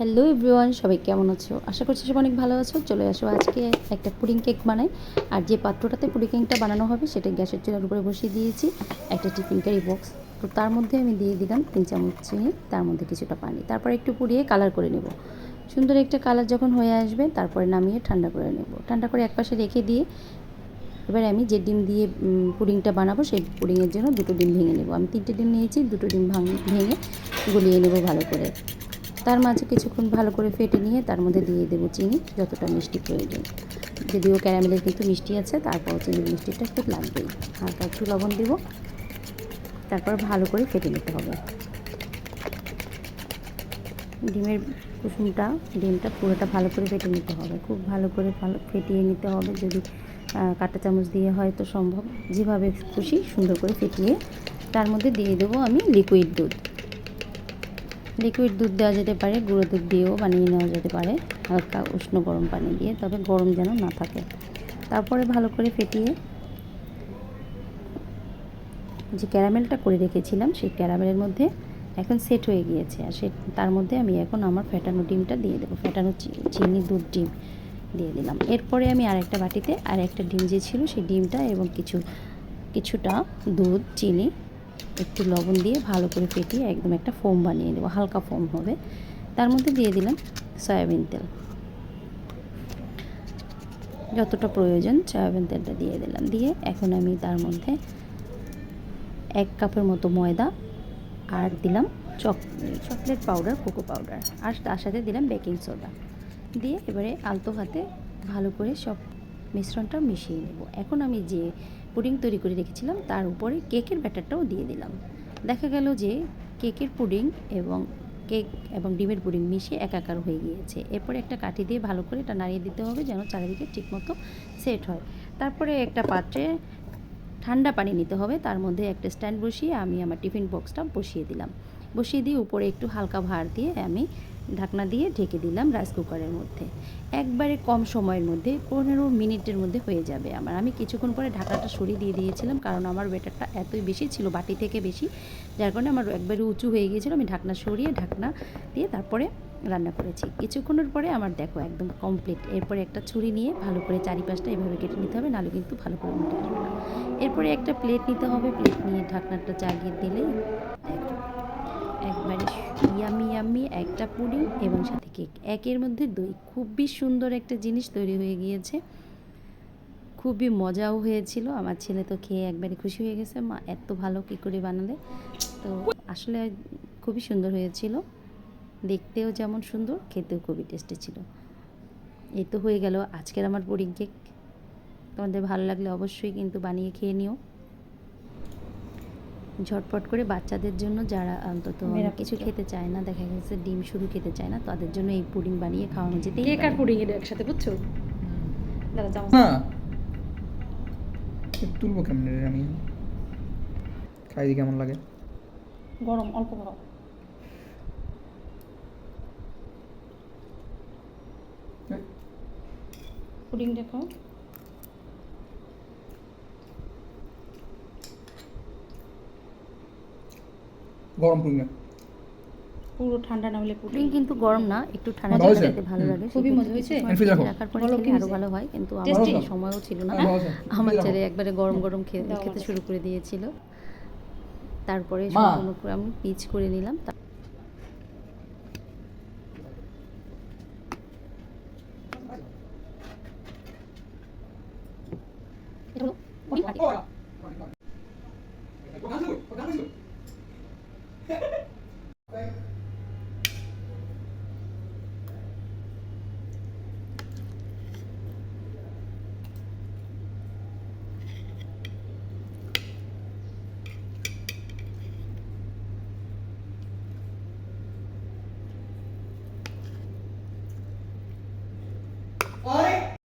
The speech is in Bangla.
হ্যালো এভরিওয়ান সবাই কেমন আছো? আশা করছি সবাই অনেক ভালো আছো। চলে আসো আজকে একটা পুডিং কেক বানাই। আর যে পাত্রটাতে পুডিং কেকটা বানানো হবে, সেটা গ্যাসের চুলার উপরে বসিয়ে দিয়েছি। একটা টিফিন ক্যারি বক্স। তো তার মধ্যে আমি দিয়ে দিলাম তিন চামচ চিনি, তার মধ্যে কিছুটা পানি। তারপর একটু পুড়িয়ে কালার করে নেব। সুন্দর একটা কালার যখন হয়ে আসবে, তারপরে নামিয়ে ঠান্ডা করে নেব। ঠান্ডা করে একপাশে রেখে দিয়ে এবার আমি যে ডিম দিয়ে পুডিংটা বানাবো, সেই পুডিংয়ের জন্য দুটো ডিম ভেঙে নেব। আমি তিনটে ডিম নিয়েছি, দুটো ডিম ভাঙ, ভেঙে গলিয়ে নেব ভালো করে। তার মাঝে কিছুক্ষণ ভালো করে ফেটে নিয়ে তার মধ্যে দিয়ে দেবো চিনি, যতটা মিষ্টি প্রয়োজন। যদিও ক্যারামেলের কিন্তু মিষ্টি আছে তারপর চিনির মিষ্টিটা একটু লাগবেই। হালকা একটু লবণ দেব। তারপর ভালো করে ফেটে নিতে হবে। ডিমের কুসুমটা, ডিমটা পুরোটা ভালো করে ফেটে নিতে হবে। খুব ভালো করে ভালো ফেটিয়ে নিতে হবে। যদি কাঁটা চামচ দিয়ে হয়তো সম্ভব। যেভাবে খুশি সুন্দর করে ফেটিয়ে তার মধ্যে দিয়ে দেবো আমি লিকুইড দুধ। লিকুইড দুধ দেওয়া যেতে পারে, গুঁড়ো দুধ দিয়েও বানিয়ে নেওয়া যেতে পারে, হালকা উষ্ণ গরম পানি দিয়ে, তবে গরম যেন না থাকে। তারপরে ভালো করে ফেটিয়ে যে ক্যারামেলটা করে রেখেছিলাম, সেই ক্যারামেলের মধ্যে এখন সেট হয়ে গিয়েছে। আর সে তার মধ্যে আমি এখন আমার ফেটানো ডিমটা দিয়ে দেবো, ফেটানো চিনি দুধ ডিম দিয়ে দিলাম। এরপরে আমি আরেকটা বাটিতে আর একটা ডিম যে ছিল, সেই ডিমটা এবং কিছু কিছুটা দুধ, চিনি একটু লবণ দিয়ে ভালো করে ফেটিয়ে একদম একটা ফোম বানিয়ে নেব, হালকা ফোম হবে। তার মধ্যে দিয়ে দিলাম সয়াবিন তেল। যতটা প্রয়োজন সয়াবিন তেলটা দিয়ে দিলাম। দিয়ে এখন আমি তার মধ্যে এক কাপের মতো ময়দা আর দিলাম চক, চকলেট পাউডার, কোকো পাউডার। আর তার সাথে দিলাম বেকিং সোডা। দিয়ে এবারে আলতো হাতে ভালো করে সব মিশ্রণটা মিশিয়ে নেব। এখন আমি যে পুডিং তৈরি করে রেখেছিলাম, তার উপরে কেকের ব্যাটারটাও দিয়ে দিলাম। দেখা গেল যে কেকের পুডিং এবং কেক এবং ডিমের পুডিং মিশে একাকার হয়ে গিয়েছে। এরপরে একটা কাঠি দিয়ে ভালো করে এটা নাড়িয়ে দিতে হবে যেন চারিদিকে ঠিকমতো সেট হয়। তারপরে একটা পাত্রে ঠান্ডা পানি নিতে হবে, তার মধ্যে একটা স্ট্যান্ড বসিয়ে আমি আমার টিফিন বক্সটা বসিয়ে দিলাম। বসিয়ে দিয়ে উপরে একটু হালকা ভার দিয়ে আমি ঢাকনা দিয়ে ঢেকে দিলাম রাইস কুকারের মধ্যে। একবারে কম সময়ের মধ্যে, পনেরো মিনিটের মধ্যে হয়ে যাবে আমার। আমি কিছুক্ষণ পরে ঢাকনাটা সরিয়ে দিয়ে দিয়েছিলাম কারণ আমার বেটারটা এতই বেশি ছিল, বাটি থেকে বেশি, যার কারণে আমার একবারে উঁচু হয়ে গিয়েছিল। আমি ঢাকনা সরিয়ে ঢাকনা দিয়ে তারপরে রান্না করেছি। কিছুক্ষণের পরে আমার দেখো একদম কমপ্লিট এরপরে একটা ছুরি নিয়ে ভালো করে চারিপাশটা এভাবে কেটে নিতে হবে, নাহলে কিন্তু ভালো করে উঠে আসবে না। এরপরে একটা প্লেট নিতে হবে। প্লেট নিয়ে ঢাকনাটা চাগিয়ে দিলেই দেখো। একটা পুডিং এবং সাথে কেক। একের মধ্যে দই। খুবই সুন্দর একটা জিনিস তৈরি হয়ে গিয়েছে। খুবই মজাও হয়েছিল। আমার ছেলে তো খেয়ে একবারে খুশি হয়ে গেছে। মা, এত ভালো কী করে বানালে? তো আসলে খুবই সুন্দর হয়েছিল। দেখতেও যেমন সুন্দর, খেতেও খুবই টেস্টি ছিল। এই তো হয়ে গেল আজকের আমার পুডিং কেক। তোমাদের ভালো লাগলে অবশ্যই কিন্তু বানিয়ে খেয়ে নিও। ঝটপট করে বাচ্চাদের জন্য যারা অন্তত কিছু খেতে চায় না দেখা গেছে ডিম শুধু খেতে চায় না তাদের জন্য এই পুডিং বানিয়ে খাওয়ানো যেতেই কেক আর পুডিং এর একসাথে বুঝছ? দাদা চামচ না। তুলবো কেমন রে আমি? খাই দি কেমন লাগে। গরম অল্প গরম। পুডিং দেখো গরম পুরিনা পুরো ঠান্ডা না হলে পুডিং কিন্তু গরম না একটু ঠান্ডা খেতে ভালো লাগে খুবই মজা হয়েছে? রাখার পরে খেলে কি আরও ভালো হয় কিন্তু আমার সেই সময়ও ছিল না। হ্যাঁ। আমার ছেলে একবারে গরম গরম খে- খেতে শুরু করে দিয়েছিল। তারপরে সম্পূর্ণ করে আমি পিচ করে নিলাম